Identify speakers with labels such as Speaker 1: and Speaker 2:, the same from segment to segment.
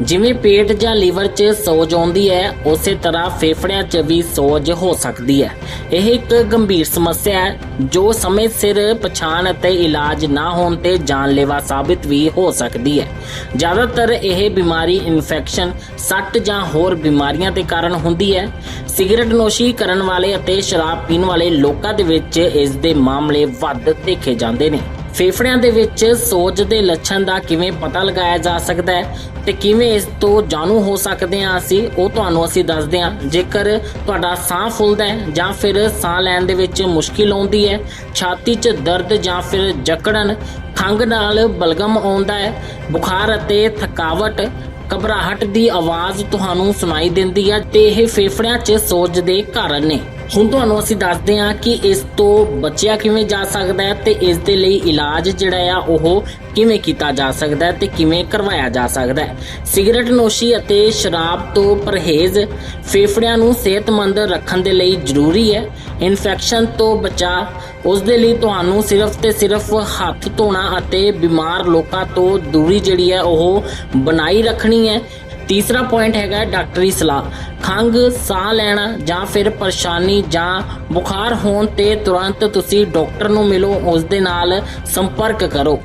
Speaker 1: ਜਿਵੇਂ ਪੇਟ ਜਾਂ ਲੀਵਰ 'ਚ ਸੋਜ ਆਉਂਦੀ ਹੈ, ਉਸੇ ਤਰ੍ਹਾਂ ਫੇਫੜਿਆਂ 'ਚ ਵੀ ਸੋਜ ਹੋ ਸਕਦੀ ਹੈ। ਇਹ ਇੱਕ ਗੰਭੀਰ ਸਮੱਸਿਆ ਹੈ, ਜੋ ਸਮੇਂ ਸਿਰ ਪਛਾਣ ਅਤੇ ਇਲਾਜ ਨਾ ਹੋਣ ਤੇ ਜਾਨਲੇਵਾ ਸਾਬਿਤ ਵੀ ਹੋ ਸਕਦੀ ਹੈ। ਜ਼ਿਆਦਾਤਰ ਇਹ ਬਿਮਾਰੀ ਇਨਫੈਕਸ਼ਨ, ਸੱਟ ਜਾਂ ਹੋਰ ਬਿਮਾਰੀਆਂ ਦੇ ਕਾਰਨ ਹੁੰਦੀ ਹੈ। ਸਿਗਰਟ ਨੋਸ਼ੀ ਕਰਨ ਵਾਲੇ ਅਤੇ ਸ਼ਰਾਬ ਪੀਣ ਵਾਲੇ ਲੋਕਾਂ ਦੇ ਵਿੱਚ ਇਸ ਦੇ ਮਾਮਲੇ ਵੱਧ ਦੇਖੇ ਜਾਂਦੇ ਨੇ। ਫੇਫੜਿਆਂ ਦੇ ਵਿੱਚ ਸੋਜ ਦੇ ਲੱਛਣ ਦਾ ਕਿਵੇਂ ਪਤਾ ਲਗਾਇਆ ਜਾ ਸਕਦਾ ਹੈ ਤੇ ਕਿਵੇਂ ਇਸ ਤੋਂ ਜਾਣੂ ਹੋ ਸਕਦੇ ਹਾਂ ਅਸੀਂ, ਉਹ ਤੁਹਾਨੂੰ ਅਸੀਂ ਦੱਸਦੇ ਹਾਂ। ਜੇਕਰ ਤੁਹਾਡਾ ਸਾਹ ਫੁੱਲਦਾ ਹੈ ਜਾਂ ਫਿਰ ਸਾਹ ਲੈਣ ਦੇ ਵਿੱਚ ਮੁਸ਼ਕਿਲ ਆਉਂਦੀ ਹੈ, ਛਾਤੀ 'ਚ ਦਰਦ ਜਾਂ ਫਿਰ ਜਕੜਨ, ਖੰਘ ਨਾਲ ਬਲਗਮ ਆਉਂਦਾ ਹੈ, ਬੁਖਾਰ ਅਤੇ ਥਕਾਵਟ, ਘਬਰਾਹਟ ਦੀ ਆਵਾਜ਼ ਤੁਹਾਨੂੰ ਸੁਣਾਈ ਦਿੰਦੀ ਹੈ ਤੇ ਇਹ ਫੇਫੜਿਆਂ 'ਚ ਸੋਜ ਦੇ ਕਾਰਨ ਨੇ। ਹੁਣ ਤੁਹਾਨੂੰ ਅਸੀਂ ਦੱਸਦੇ ਹਾਂ ਕਿ ਇਸ ਤੋਂ ਬਚਿਆ ਕਿਵੇਂ ਜਾ ਸਕਦਾ ਹੈ ਤੇ ਇਸ ਦੇ ਲਈ ਇਲਾਜ ਜਿਹੜਾ ਆ ਉਹ ਕਿਵੇਂ ਕੀਤਾ ਜਾ ਸਕਦਾ ਹੈ ਤੇ ਕਿਵੇਂ ਕਰਵਾਇਆ ਜਾ ਸਕਦਾ ਹੈ। ਸਿਗਰਟ ਨੋਸ਼ੀ ਅਤੇ ਸ਼ਰਾਬ ਤੋਂ ਪਰਹੇਜ਼ ਫੇਫੜਿਆਂ ਨੂੰ ਸਿਹਤਮੰਦ ਰੱਖਣ ਦੇ ਲਈ ਜ਼ਰੂਰੀ ਹੈ। ਇਨਫੈਕਸ਼ਨ ਤੋਂ ਬਚਾ, ਉਸ ਦੇ ਲਈ ਤੁਹਾਨੂੰ ਸਿਰਫ ਤੇ ਸਿਰਫ ਹੱਥ ਧੋਣਾ ਅਤੇ ਬਿਮਾਰ ਲੋਕਾਂ ਤੋਂ ਦੂਰੀ ਜਿਹੜੀ ਹੈ ਉਹ ਬਣਾਈ ਰੱਖਣੀ ਹੈ। ਤੀਸਰਾ ਪੁਆਇੰਟ ਹੈਗਾ ਡਾਕਟਰੀ ਸਲਾਹ। ਖੰਘ ਸਾਹ ਲੈਣਾ ਜਾਂ ਫਿਰ ਪਰੇਸ਼ਾਨੀ ਜਾਂ ਬੁਖਾਰ ਹੋਣ ਤੇ ਤੁਰੰਤ ਤੁਸੀਂ ਡਾਕਟਰ ਨੂੰ ਮਿਲੋ, ਉਸ ਦੇ ਨਾਲ ਸੰਪਰਕ ਕਰੋ।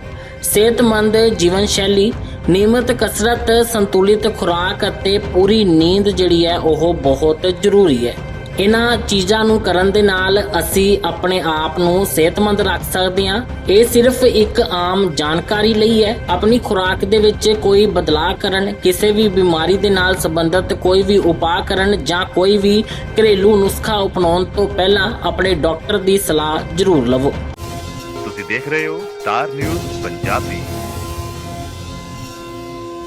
Speaker 1: ਸਿਹਤਮੰਦ ਜੀਵਨ ਸ਼ੈਲੀ, ਨਿਯਮਿਤ ਕਸਰਤ, ਸੰਤੁਲਿਤ ਖੁਰਾਕ ਅਤੇ ਪੂਰੀ ਨੀਂਦ ਜਿਹੜੀ ਹੈ ਉਹ ਬਹੁਤ ਜ਼ਰੂਰੀ ਹੈ। ਇਹਨਾਂ ਚੀਜ਼ਾਂ ਨੂੰ ਕਰਨ ਦੇ ਨਾਲ ਅਸੀਂ ਆਪਣੇ ਆਪ ਨੂੰ ਸਿਹਤਮੰਦ ਰੱਖ ਸਕਦੇ ਹਾਂ। ਇਹ ਸਿਰਫ ਇੱਕ ਆਮ ਜਾਣਕਾਰੀ ਲਈ ਹੈ। ਆਪਣੀ ਖੁਰਾਕ ਦੇ ਵਿੱਚ ਕੋਈ ਬਦਲਾਅ ਕਰਨ, ਕਿਸੇ ਵੀ ਬਿਮਾਰੀ ਦੇ ਨਾਲ ਸੰਬੰਧਿਤ ਕੋਈ ਵੀ ਉਪਾਅ ਕਰਨ ਜਾਂ ਕੋਈ ਵੀ ਘਰੇਲੂ ਨੁਸਖਾ ਅਪਣਾਉਣ ਤੋਂ ਪਹਿਲਾਂ ਆਪਣੇ ਡਾਕਟਰ ਦੀ ਸਲਾਹ ਜ਼ਰੂਰ ਲਵੋ।
Speaker 2: ਤੁਸੀਂ ਦੇਖ ਰਹੇ ਹੋ ਸਟਾਰ ਨਿਊਜ਼ ਪੰਜਾਬੀ।